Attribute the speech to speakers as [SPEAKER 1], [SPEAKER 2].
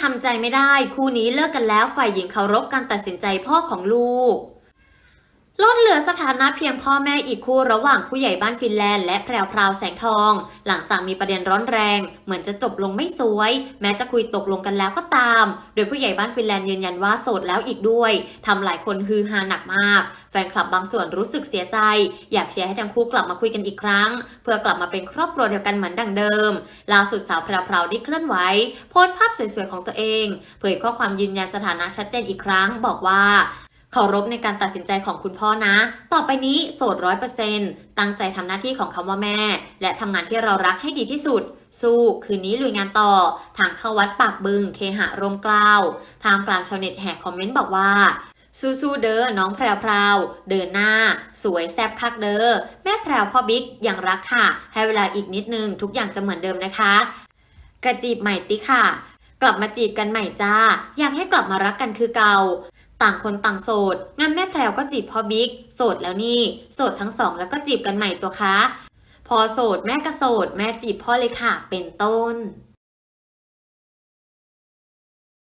[SPEAKER 1] ทำใจไม่ได้ คู่นี้เลิกกันแล้วฝ่ายหญิงเคารพการตัดสินใจพ่อของลูก ลดเหลือสถานะเพียงพ่อแม่อีกคู่ระหว่างผู้ใหญ่บ้านฟินแลนด์และแพรวพราวแสงทอง หลังจากมีประเด็นร้อนแรง เหมือนจะจบลงไม่สวย แม้จะคุยตกลงกันแล้วก็ตาม โดยผู้ใหญ่บ้านฟินแลนด์ยืนยันว่าโสดแล้วอีกด้วยทำหลายคนฮือฮาหนักมาก แฟนคลับบางส่วนรู้สึกเสียใจ อยากเชียร์ให้ทั้งคู่กลับมาคุยกันอีกครั้ง เพื่อกลับมาเป็นครอบครัวเดียวกันเหมือนดังเดิมล่าสุดสาวแพรวพราวได้เคลื่อนไหวโพสต์ภาพสวยๆของตัวเอง เผยข้อความยืนยันสถานะชัดเจนอีกครั้ง บอกว่า เคารพในการตัดสินใจของคุณพ่อนะ ต่อไปนี้โสดร้อยเปอร์เซนต์ตั้งใจทำหน้าที่ของคำว่าแม่ และทำงานที่เรารักให้ดีที่สุด สู้คืนนี้ลุยงานต่อ ทางเข้าวัดปากบึง เคหะร่มกล้าวทางกลางชาวเน็ตแหกคอมเมนต์บอกว่าสู้ๆเด้อน้องแพรวพราวเดินหน้า สวยแซบคักเด้อแม่แพรวพ่อบิ๊กยังรักค่ะ ให้เวลาอีกนิดนึง ทุกอย่างจะเหมือนเดิมนะคะ กระจีบใหม่ติค่ะ กลับมาจีบกันใหม่จ้า อยากให้กลับมารักกันคือเก่า ต่างคนต่างโสด งั้นแม่แพรวก็จีบพ่อบิ๊ก โสดแล้วนี่ โสดทั้งสองแล้วก็จีบกันใหม่ตัวคะ พอโสดแม่ก็โสด แม่จีบพ่อเลยค่ะ เป็นต้น